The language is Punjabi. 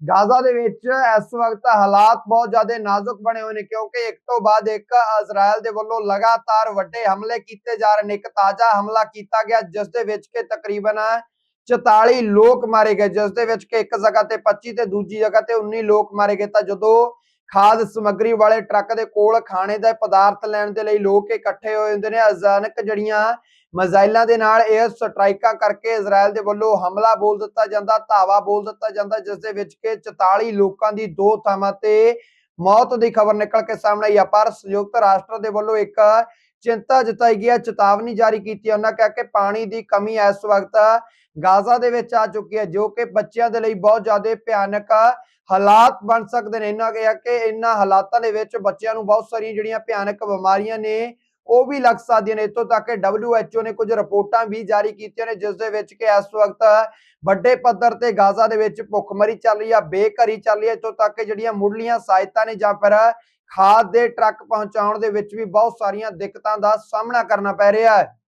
ਗਾਜ਼ਾ ਦੇ ਵਿੱਚ ਇਸ ਵਕਤ ਹਾਲਾਤ ਬਹੁਤ ਜ਼ਿਆਦਾ ਨਾਜ਼ੁਕ ਬਣੇ ਹੋਏ ਨੇ ਕਿਉਂਕਿ ਇੱਕ ਤੋਂ ਬਾਅਦ ਇੱਕ ਇਜ਼ਰਾਈਲ ਦੇ ਵੱਲੋਂ ਲਗਾਤਾਰ ਵੱਡੇ ਹਮਲੇ ਕੀਤੇ ਜਾ ਰਹੇ ਨੇ। ਇੱਕ ਤਾਜ਼ਾ ਹਮਲਾ ਕੀਤਾ ਗਿਆ ਜਿਸ ਦੇ ਵਿੱਚ ਕਿ ਤਕਰੀਬਨ 44 ਲੋਕ ਮਾਰੇ ਗਏ, ਜਿਸ ਦੇ ਵਿੱਚ ਕਿ ਇੱਕ ਜਗ੍ਹਾ ਤੇ 25 ਤੇ ਦੂਜੀ ਜਗ੍ਹਾ ਤੇ 19 ਲੋਕ ਮਾਰੇ ਗਏ। ਤਾਂ ਜਦੋਂ ਖਾਦ ਸਮੱਗਰੀ ਵਾਲੇ ਟਰੱਕ ਦੇ ਕੋਲ ਖਾਣੇ ਦਾ ਪਦਾਰਥ ਲੈਣ ਦੇ ਲਈ ਲੋਕ ਇਕੱਠੇ ਹੋਏ ਹੁੰਦੇ ਨੇ, ਅਚਾਨਕ ਜਿਹੜੀਆਂ ਮਜ਼ਾਈਲਾਂ ਦੇ ਨਾਲ ਇਹ ਸਟ੍ਰਾਈਕਾਂ ਕਰਕੇ ਇਜ਼ਰਾਈਲ ਦੇ ਵੱਲੋਂ ਹਮਲਾ ਬੋਲ ਦਿੱਤਾ ਜਾਂਦਾ, ਧਾਵਾ ਬੋਲ ਦਿੱਤਾ ਜਾਂਦਾ ਜਿਸ ਦੇ ਵਿੱਚ ਕਿ 44 ਲੋਕਾਂ ਦੀ ਦੋ ਥਾਵਾਂ ਤੇ ਮੌਤ ਦੀ ਖਬਰ ਨਿਕਲ ਕੇ ਸਾਹਮਣੇ ਆਈ ਹੈ ਪਰ ਸੰਯੁਕਤ ਰਾਸ਼ਟਰ ਦੇ ਵੱਲੋਂ ਇੱਕ ਚਿੰਤਾ ਜਤਾਈ ਗਈ ਹੈ ਚੇਤਾਵਨੀ ਜਾਰੀ ਕੀਤੀ ਹੈ ਉਹਨਾਂ ਕਿਹਾ ਕਿ ਪਾਣੀ ਦੀ ਕਮੀ ਇਸ ਵਕਤ ਗਾਜ਼ਾ ਦੇ ਵਿੱਚ ਆ ਚੁੱਕੀ ਹੈ ਜੋ ਕਿ ਬੱਚਿਆਂ ਦੇ ਲਈ ਬਹੁਤ ਜ਼ਿਆਦਾ ਭਿਆਨਕ ਹਾਲਾਤ ਬਣ ਸਕਦੇ ਨੇ। ਇਹਨਾਂ ਕਿਹਾ ਕਿ ਇਹਨਾਂ ਹਾਲਾਤਾਂ ਦੇ ਵਿੱਚ ਬੱਚਿਆਂ ਨੂੰ ਬਹੁਤ ਸਾਰੀਆਂ ਜਿਹੜੀਆਂ ਭਿਆਨਕ ਬਿਮਾਰੀਆਂ ਨੇ ਉਹ ਵੀ ਲੱਗ ਸਕਦੀਆਂ ਨੇ। ਇੱਥੋਂ ਤੱਕ ਕਿ WHO ਨੇ ਕੁਝ ਰਿਪੋਰਟਾਂ ਵੀ ਜਾਰੀ ਕੀਤੀਆਂ ਨੇ, ਜਿਸ ਦੇ ਵਿੱਚ ਕਿ ਇਸ ਵਕਤ ਵੱਡੇ ਪੱਧਰ ਤੇ ਗਾਜ਼ਾ ਦੇ ਵਿੱਚ ਭੁੱਖਮਰੀ ਚੱਲ ਰਹੀ ਆ, ਬੇਘਰੀ ਚੱਲ ਰਹੀ ਹੈ ਇੱਥੋਂ ਤੱਕ ਕਿ ਜਿਹੜੀਆਂ ਮੁੱਢਲੀਆਂ ਸਹਾਇਤਾ ਨੇ ਜਾਂ ਫਿਰ ਖਾਦ ਦੇ ਟਰੱਕ ਪਹੁੰਚਾਉਣ ਦੇ ਵਿੱਚ ਵੀ ਬਹੁਤ ਸਾਰੀਆਂ ਦਿੱਕਤਾਂ ਦਾ ਸਾਹਮਣਾ ਕਰਨਾ ਪੈ ਰਿਹਾ ਹੈ।